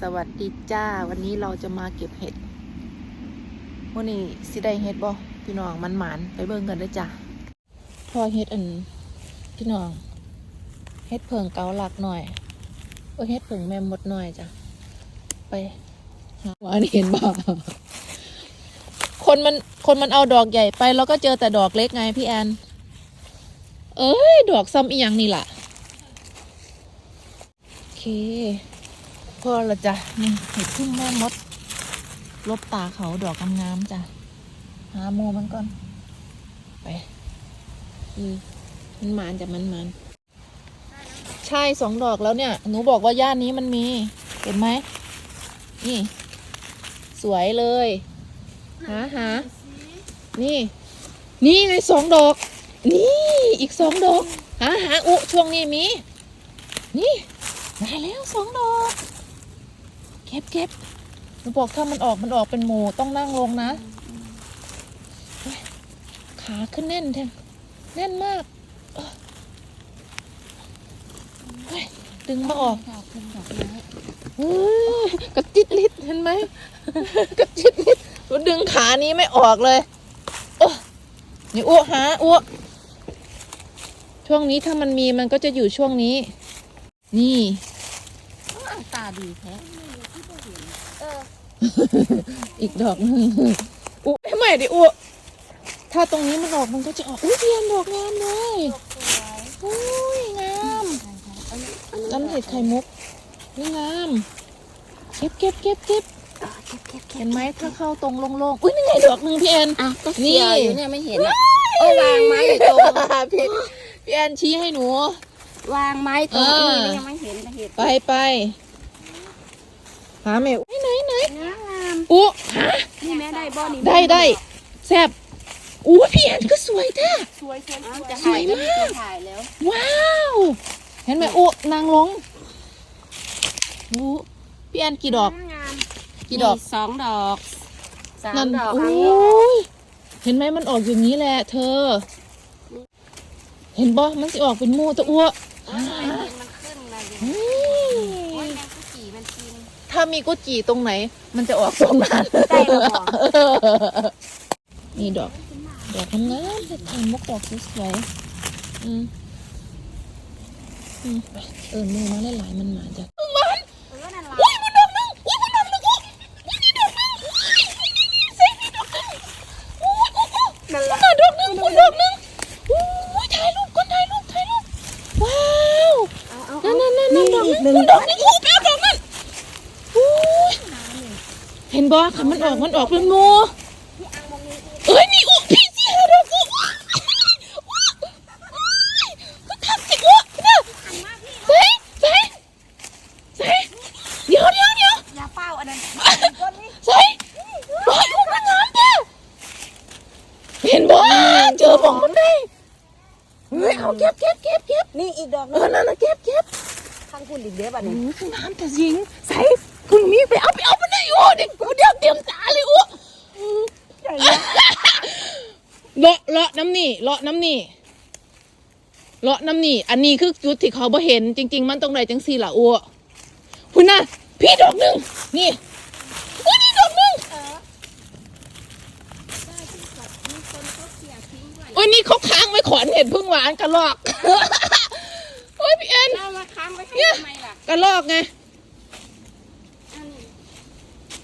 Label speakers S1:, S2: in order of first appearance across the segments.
S1: สวัสดีจ้า วันนี้เราจะมาเก็บเห็ดวันนี้สิได้เห็ดบ่พี่น้องมันหมานไปเบิ่งกันด้จ้าพอเห็ดอันพี่น้องเห็ดเพิงเกาหลักหน่อยเออเห็ดเพิงแม่มดหน่อยจ้ะไปหาว่านี่เห็นบ่คนมันคนมันเอาดอกใหญ่ไปแล้วก็เจอแต่ดอกเล็กไงพี่แอนเอ้ย ดอกซ้ำอีหยังนี่ล่ะโอเค อละจ้ะนี่เห็ดพึ่งแม่มด ลบตาเขาดอกงามๆจ้ะหาโมมันก่อน ไปอือมันหมานจ้ะมันหมานใช่สองดอกแล้วเนี่ย หนูบอกว่าย่านนี้มันมี เห็นไหม นี่ สวยเลย หาหา นี่ นี่ไงสองดอก นี่อีกสองดอก หาหาอุช่วงนี้มี นี่ได้แล้วสองดอก เก็บเก็บหนูบอกถ้ามันออกมันออกเป็นหมูต้องนั่งลงนะ ขาขึ้นแน่นแทงแน่นมากดึงมาออกเกระจิตลิดเห็นไหมกระจิตลิดหนูดึงขานี้ไม่ออกเลยเอ้นี่อ้วหาอ้วช่วงนี้ถ้ามันมีมันก็จะอยู่ช่วงนี้ นี่
S2: ตาดีแท้
S1: อีกดอกหนึ่งอุ้ยไม่ดิอุ้ถ้าตรงนี้มันออกมันก็จะออก อุ้ยเทียนดอกงามเลยอุ้ยงามนั่นเห็ดไข่มุกนี่งาม เก็บเก็บเก็บเก็บ
S2: เก็บเก็บเก็
S1: เห็
S2: บ
S1: นไหมถ้าเข้าตรงโล่งๆ อุ้ยนี่ไงดอกหนึ่งพี่แอน
S2: อะก็
S1: นี่
S2: เกี่ยวอยู่เนี่ยไม่เห็นอะเออวางไม้อยู่ตรง
S1: พี่พี่แอนชี้ให้หนู
S2: วางไม้ตรง
S1: เออ
S2: นี้ยังไม่เห็นแต่เห็น
S1: ไปไป หาแมวไหนไหน
S2: งามงาม
S1: อุ้หา
S2: นี่แม่ได้บ่อนี่
S1: ได้ได้แซบอุ้ยพี่แอนก็สวยแท้
S2: สวยสวยจะ
S1: สวยมาก
S2: จะถ่ายแล้ว
S1: ว้าว เห็นไหมอุนางลงอุพี่แอนกี่ดอก
S2: งาม
S1: กี่ดอก
S2: สองดอกสาม
S1: นั่น
S2: ดอก
S1: โอ้
S2: อันนี้
S1: ยเห็นไหมมันออกอย่างนี้แหละ เธอ เห็นบ่มันสิออกเป็นหมูตะอ้ว ถ้ามีกุจีตรงไหน มันจะออกตรงนั้น
S2: ได้หรอบอก
S1: นี่ดอก ดอกทำงามเห็ดไข่มุกดอกสวยๆอืมอืมไปเออมือมาหลายๆมันหมาจ้ะ
S2: เออนั่นล่ะ
S1: อุ้ยมันดอกหนึงอุ้ยมันดอกหนึงอุ้ยอุ้ยนี่ดอกหนึงอุ้ยเซ็งนี่ดอกหนึงอุ้ยอุ้ยอุ้ย
S2: นั่น
S1: มั
S2: ล่ะ
S1: นดอกหนึงอุ้ยดอกหนึงอุ้ยถ่ายรูปก่อนถ่ายรูปถ่ายรูปว้าว
S2: เอาเอา
S1: นั่
S2: เอา
S1: นนั่นนั่นดอกหนึงดอกหนึงอุ้ยแป๊บดอกนั้นอุ้ยเห็นบ่ค่ะมันออกมันออกเป็นโมเอ้ยนี่อุ้ยพี่สิหาดอกอุ้ยอุ้ยอุ้ยก็ทักสิอุ้ยนะเซ่เซ่เซ่เดี๋ยวเดี๋ยวเดี๋ยว
S2: อย่าเฝ้าอันนั้น
S1: ใส่รอยอุ้มมันงามแท้เห็นบ่เจอบ่มันได้เฮ้ยเอาเก็บเก็บเก็บเก็บ
S2: นี่อีกดอก
S1: เออนั่นน่ะเก็บเก็บ
S2: ข้างคุณอีเดียบัด
S1: โอ้
S2: นี้
S1: ยคืองามแต่ยิงใส่คุณมีไปเอาไปเอามันได้โอ้เด็กกูเดี๋ยวเตรียมตาเลยอ้ว
S2: ใหญ่เลย
S1: เลาะเลาะ น้ำนี่เลาะน้ำนี่เลาะน้ำนี่ อันนี้คือจุดที่เขาบ่เห็น จริง ๆ มันตรงไหนจังสี่ล่ะอ้วพุ่นน่ะพี่ดอกหนึ่งนี่อุ้ยนี่ดอกหนึ่งโอ้ยนี่เขาค้างไว้ขอนเห็ดพึ่งหวานกระลอกโอ้ยพี่เอ็น
S2: เรามาค้างไว้ให้ทำไมล่ะ
S1: กระลอกไง
S2: อันนี้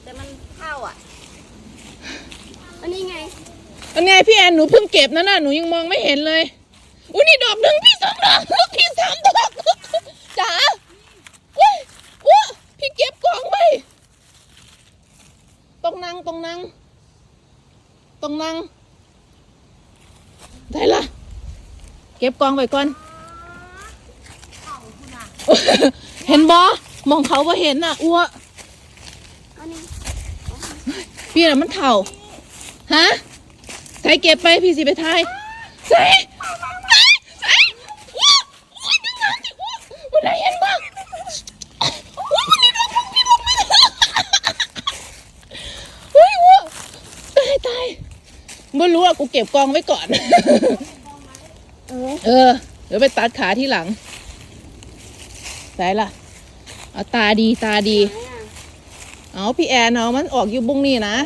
S2: แต่มันเข้าอะอันนี้ไง
S1: อันไงพี่แอนหนูเพิ่งเก็บนะน่ะหนูยังมองไม่เห็นเลย อุ้ยนี่ดอกหนึ่งพี่สองดอกพี่สามดอกจ๋าอุ้ยอุ้ยพี่เก็บกล่องไว้ตรงนั่งตรงนั่งตรงนั่งได้ละเก็บกล่องไว้ก่อนเห็นบอมองเขาว่าเห็นน่ะอ้ว
S2: อันนี้
S1: พี่น่ะมันเถ่าฮะ ใส่เก็บไปพี่สิไปทายใส่ใส่ใส่ว้าวว้าวดึงหางสิว้าวมันได้เห็นบ้างว้าวมันนี่ดอกมึงพี่ดอกมึงเฮ้ยว้าวตายตายไม่รู้อะกูเก็บกองไว้ก่อน
S2: เออ
S1: เออเดี๋ยวไปตัดขาที่หลังใส่ละเอาตาดีตาดี
S2: ไหนอะ
S1: เอาพี่แอนเอามันออกอยู่บุงนี่นะ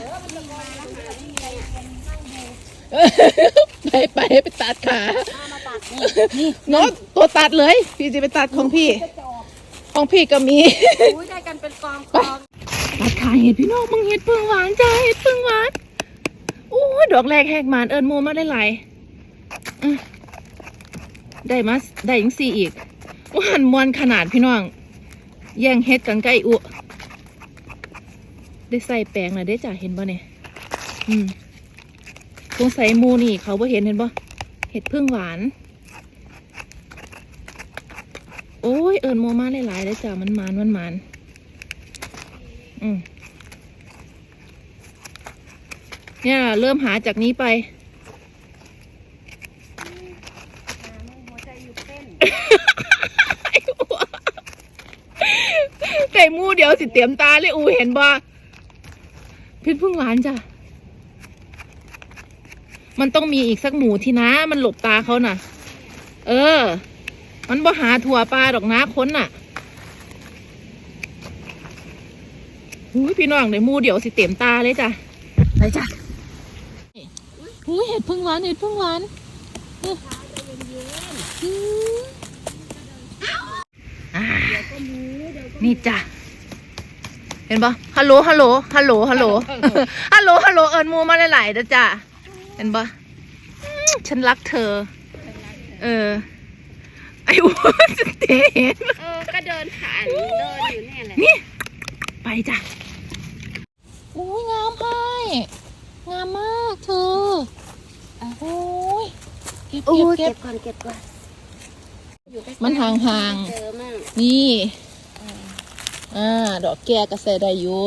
S1: ไปไปไปตัดขา
S2: เอามาตัดนี่นี่
S1: เนาะตัวตัดเลย พี่จะไปตัดของพี่ ของพี่ก็มี
S2: อุ้ยได้กันเป็นกองกอง
S1: ตัดขาเห็ดพี่น้องมึงเห็ดเพิ่งหวานจ้าเห็ดเพิ่งหวานโอ้ยดอกแรกแหกหมานเอิญโมมาได้หลายอื้อได้มาได้ยังสี่อีกว่าหันมวนขนาดพี่น้อง แย่งเฮ็ดกันใกล้อุได้ใส่แปลงนะได้จ้ะเห็นบ่เนี่ยอืม สงสัยหมูนี่เขาบ่เห็นเห็นบ่เห็ดพึ่งหวาน โอ้ยเอิญโมมาหลายๆเลยจ้ะมันหมานมันหมานอืมเนี่ยเริ่มหาจากนี้ไป
S2: หัวใจหยุดเต้น
S1: ไก่หมูเดี๋ยวสิเตรียมตาเลยอูเห็นบ่เพิษพึ่งหวานจ้ะ มันต้องมีอีกสักหมูที่นะ มันหลบตาเขาน่ะ เออ มันบ่หาถั่วปลาดอกนะค้นน่ะหูยพี่น้องเดี๋ยวหมูเดี๋ยวสิเตรียมตาเลยจ้ะไปจ้ะหูยเห็ดพึ่งหวานเห็ดพึ่งหวานอืมอ่านี่จ้ะ เห็นปะฮัลโหล ฮัลโหล ฮัลโหล ฮัลโหล ฮัลโหล ฮัลโหล เอิญมูมาหลายๆนะจ้ะ เห็นปะอืมฉันรักเธอ เออ ไอ้อ้วนจะเตะ
S2: เออ ก็เดินผ่านเดินอยู่เนี่ยแหละ
S1: นี่ ไปจ้ะโอ้ยงามให้งามมากเธอโอ้ยเก็บ
S2: โอ้
S1: เก็บ
S2: ย
S1: เก็บ
S2: เก็บก่อนเก็บก่อนอยู่ใกล้ๆ
S1: มันห่างๆ
S2: เจอมาก
S1: นี่อ่าดอกแก้ก็ใส่ได้อยู่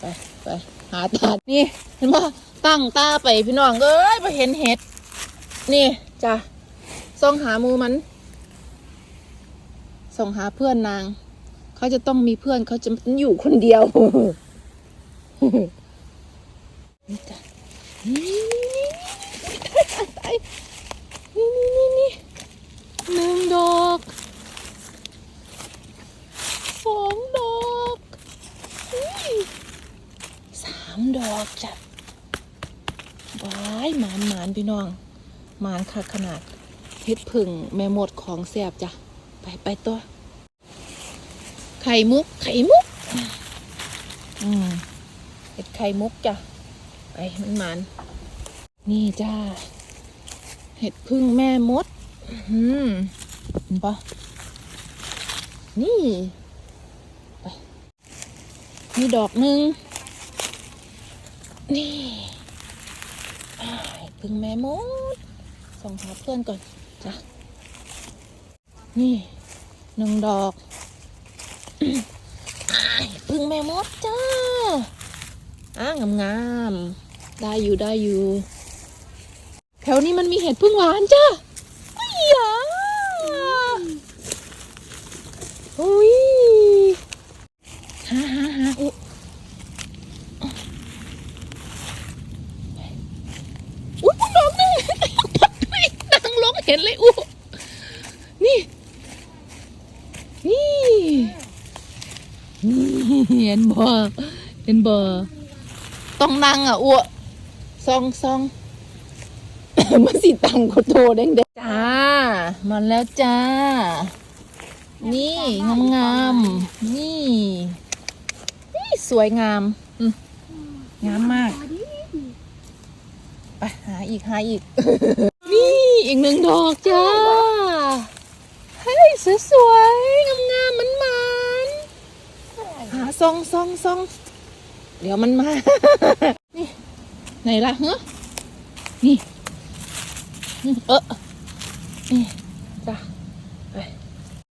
S1: ไปไปหาตัดนี่เห็นปะ ตั้งตาไปพี่น้องเอ้ยไปเห็นเห็ด นี่จ้ะส่องหามูมันส่องหาเพื่อนนาง เขาจะต้องมีเพื่อนเขาจะอยู่คนเดียวนี่จ้ะนี่ตายนี่นี่นี่หนึ่งดอกสองดอกอุ๊ยสามดอกจ้ะ ว้ายหมานหมานพี่น้องหมานคักขนาดเฮ็ดผึ่งแม่หมดของแสบจ้ะ ไปไปตัว ไข่มุก ไข่มุก อืมเห็ดไข่มุกจ้ะ ไปมันหมาน นี่จ้า เห็ดพึ่งแม่มด อืมเห็นปะนี่มีดอกหนึ่งนี่ พึ่งแม่มดส่งหาเพื่อนก่อนจ้ะนี่หนึ่งดอกอพึ่งแม่มดจ้าอ้างงามๆได้อยู่ได้อยู่ แถวนี้มันมีเห็ดพึ่งหวานจ้าอ้ยอุ้ย หาหาหาอุอุ้ยคุณน้องนี่นั่งลงเห็นเลยอุนี่ นี่ นี่เห็นบ่เห็นบ่ต้องนั่งอะอุซองซองมันสีตังโคโตเด้งเด้งจ้า มาแล้วจ้า นี่งามงามนี่ นี่สวยงามงามมาก ไปหาอีกหาอีก อีกหนึ่งดอกจ้า เฮ้ยสวยๆงามงามมันมันๆหาซองซองซองเดี๋ยวมันมา นี่ไหนล่ะเฮ้นี่ เออนี่